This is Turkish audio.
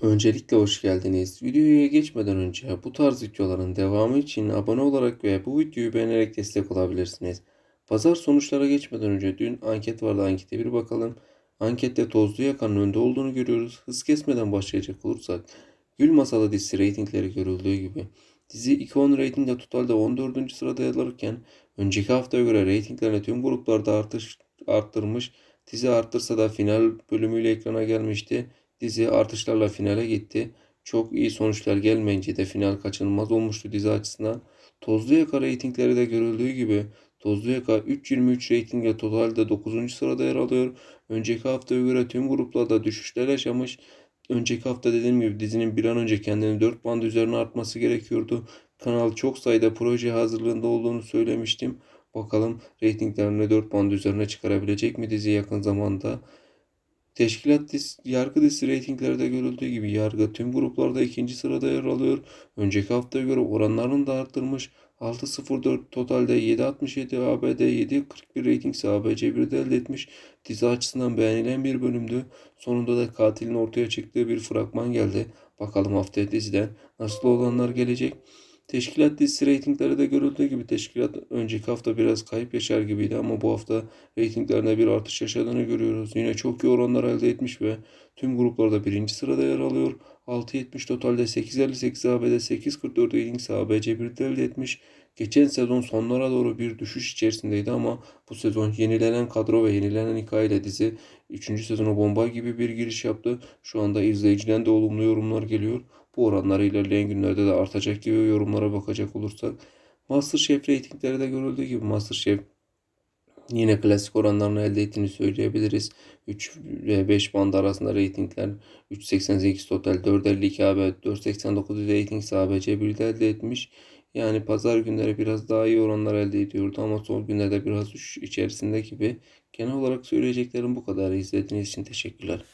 Öncelikle hoş geldiniz. Videoya geçmeden önce bu tarz videoların devamı için abone olarak ve bu videoyu beğenerek destek olabilirsiniz. Pazar sonuçlara geçmeden önce dün anket vardı. Ankete bir bakalım. Ankette Tozlu Yakan'ın önde olduğunu görüyoruz. Hız kesmeden başlayacak olursak Gül Masalı dizisi reytingleri görüldüğü gibi. Dizi 2.10 reytingde totalde 14. sırada yer alırken önceki haftaya göre reytinglerini tüm gruplarda artış arttırmış. Dizi arttırsa da final bölümüyle ekrana gelmişti. Dizi artışlarla finale gitti. Çok iyi sonuçlar gelmeyince de final kaçınılmaz olmuştu dizi açısından. Tozlu Yaka reytingleri de görüldüğü gibi Tozlu Yaka 3.23 reytingle totalde 9. sırada yer alıyor. Önceki haftaya göre tüm gruplarda düşüşler yaşamış. Önceki hafta dediğim gibi dizinin bir an önce kendini 4 band üzerine artması gerekiyordu. Kanal çok sayıda proje hazırlığında olduğunu söylemiştim. Bakalım reytinglerini 4 band üzerine çıkarabilecek mi dizi yakın zamanda? Teşkilat diz, yargı dizisi reytinglerde görüldüğü gibi yargı tüm gruplarda ikinci sırada yer alıyor. Önceki haftaya göre oranlarını da arttırmış. 6.04 totalde 7.67 ABD 7.41 reyting ise ABC 1'de elde etmiş. Dizi açısından beğenilen bir bölümdü. Sonunda da katilin ortaya çıktığı bir fragman geldi. Bakalım haftaya diziden nasıl olanlar gelecek. Teşkilat dizisi reytingleri de görüldüğü gibi teşkilat önceki hafta biraz kayıp yaşar gibiydi ama bu hafta reytinglerinde bir artış yaşadığını görüyoruz. Yine çok iyi oranlar elde etmiş ve tüm gruplarda birinci sırada yer alıyor. 6.70 totalde 8.58 ABD 8.44 reyting ABC 1'de elde etmiş. Geçen sezon sonlara doğru bir düşüş içerisindeydi ama bu sezon yenilenen kadro ve yenilenen hikayeyle dizi 3. sezona bomba gibi bir giriş yaptı. Şu anda izleyiciden de olumlu yorumlar geliyor. Bu oranlar ilerleyen günlerde de artacak gibi yorumlara bakacak olursak. MasterChef reytingleri de görüldüğü gibi MasterChef yine klasik oranlarını elde ettiğini söyleyebiliriz. 3 ve 5 band arasında reytingler 3.88 total 4.52 AB 4.89 reyting ABC 1'de elde etmiş. Yani pazar günleri biraz daha iyi oranlar elde ediyordu ama son günlerde biraz düşüş içerisinde gibi. Genel olarak söyleyeceklerim bu kadar. İzlediğiniz için teşekkürler.